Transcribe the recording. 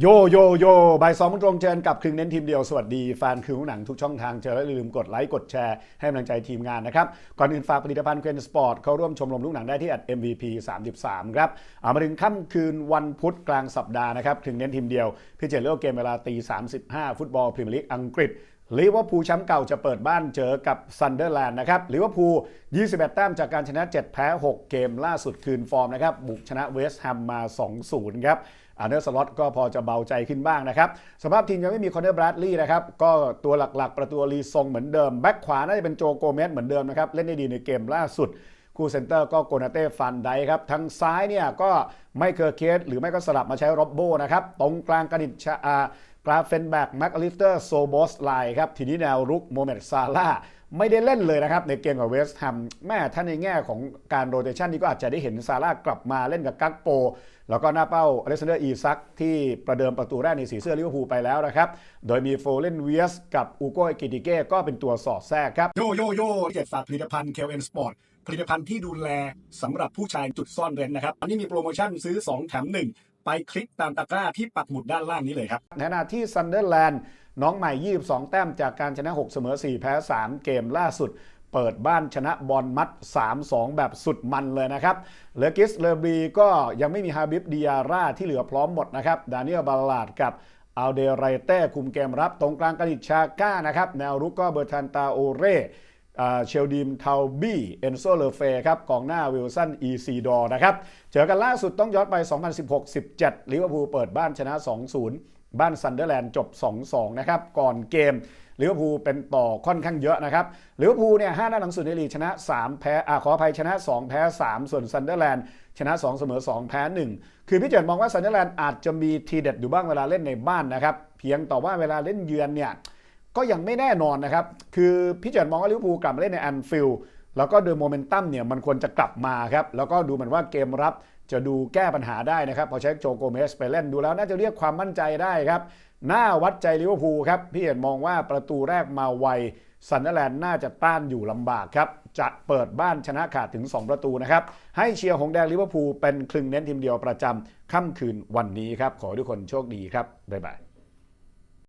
โยโยโยบ่ายสองโมงตรงเจนกับครึ่งเน้นทีมเดียว สวัสดีแฟนคือหนังทุกช่องทางเจอแล้วอย่าลืมกดไลค์กดแชร์ให้กำลังใจทีมงานนะครับ ก่อนอื่นฝากผลิตภัณฑ์เคนสปอร์ตเข้าร่วมชมรมลูกหนังได้ที่ MVP 33 ครับเอามาถึงค่ำคืนวันพุธกลางสัปดาห์นะครับคึงเน้นทีมเดียว พี่เจเลือกเกมเวลาตี35 ฟุตบอลพรีเมียร์ลีกอังกฤษ ลิเวอร์พูลแชมป์เก่าจะเปิดบ้านเจอกับซันเดอร์แลนด์นะครับลิเวอร์พูล 21 แต้มจากการชนะ 7 แพ้ 6 เกมล่าสุดคืนฟอร์มนะครับบุกชนะเวสต์แฮมมา 2-0 ครับอาร์เนอร์สล็อตก็พอจะเบาใจขึ้นบ้างนะครับ สภาพทีมยังไม่มีคอนเนอร์บรัดลีย์นะครับ ก็ตัวหลักๆ ประตูรีซงเหมือนเดิม แบ็คขวาน่าจะเป็นโจโกเมสเหมือนเดิมนะครับ เล่นได้ดีในเกมล่าสุด คู่เซนเตอร์ก็โกนาเต้ฟันไดครับ ทางซ้ายเนี่ยก็ไม่เคอร์เคสหรือไม่ก็สลับมาใช้โรบโบนะครับ ตรงกลางกระดิษชา กราเฟนแบกแม็กอลิสเตอร์โซบอสไลครับทีนี้แนวรุกโมเมดซาร่าไม่ได้เล่นเลยนะครับ ในเกมกับเวสต์แฮมแม่ถ้าในแง่ของการโรเตชันนี้ก็อาจจะได้เห็นซาร่ากลับมาเล่นกับกักโป แล้วก็หน้าเป้าอเล็กซานเดอร์อีซักที่ประเดิมประตูแรกในสีเสื้อลิเวอร์พูลไปแล้วนะครับ โดยมีโฟเลนเวียสกับอูโกเอกิติเก้ก็เป็นตัวสอดแทรกครับ โยโยโย่เจ็ดฝากผลิตภัณฑ์ KLN Sport ผลิตภัณฑ์ที่ดูแลสำหรับผู้ชายจุดซ่อนเร้นนะครับ อันนี้มีโปรโมชั่นซื้อ 2 แถม 1 ไปคลิกตามตะกร้าที่ปักหมุดด้านล่างนี้เลยครับในขณะที่ซันเดอร์แลนด์น้องใหม่ 22 แต้มจากการชนะ 6 เสมอ 4 แพ้ 3 เกมล่าสุด เปิดบ้านชนะบอลมัด 3-2 แบบสุดมันเลยนะครับเลกิสเลบรีก็ยังไม่มีฮาบิบดิอาร่าที่เหลือพร้อมหมดนะครับดานิเอลบาลาดกับอัลเดไรเต้คุมเกมรับตรงกลางกานิชชาก้านะครับแนวรุกก็เบอร์ทันตาโอเร่ เชลดีมทาวบี้เอนโซเลเฟครับกองหน้าวิลสันอีซีดอร์นะครับเจอกันล่าสุดต้องย้อนไป 2016-17 ลิเวอร์พูลเปิดบ้านชนะ 2-0 บ้านซันเดอร์แลนด์จบ 2-2 นะครับ ก่อนเกมลิเวอร์พูลเป็นต่อค่อนข้างเยอะนะครับลิเวอร์พูลเนี่ยห้านัดหลังสุดในลีกชนะ 3 แพ้อ่าขออภัยชนะ 2 แพ้ 3 ส่วนซันเดอร์แลนด์ชนะ 2 เสมอ 2 แพ้ 1 คือพี่เจิดมองว่าซันเดอร์แลนด์อาจจะมีทีเด็ดอยู่บ้างเวลาเล่นในบ้านนะครับ เพียงแต่ว่าเวลาเล่นเยือนเนี่ย ก็ยังไม่แน่นอนนะครับ คือพี่เจิดมองว่าลิเวอร์พูลกลับมาเล่นในแอนฟิลด์แล้วก็โดยโมเมนตัมเนี่ยมันควรจะกลับมาครับ แล้วก็ดูเหมือนว่าเกมรับจะดูแก้ปัญหาได้นะครับ พอใช้โจโกเมสไปเล่นดูแล้วน่าจะเรียกความมั่นใจได้ครับ หน้าวัดใจลิเวอร์พูลครับ พี่เจิดมองว่าประตูแรกมาไวซันเดอร์แลนด์น่าจะต้านอยู่ลำบากครับ จะเปิดบ้านชนะขาดถึง 2 ประตูนะครับ ให้เชียร์หงแดงลิเวอร์พูลเป็นคลึงเน้นทีมเดียวประจำค่ำคืนวันนี้ครับ ขอทุกคนโชคดีครับ บ๊ายบาย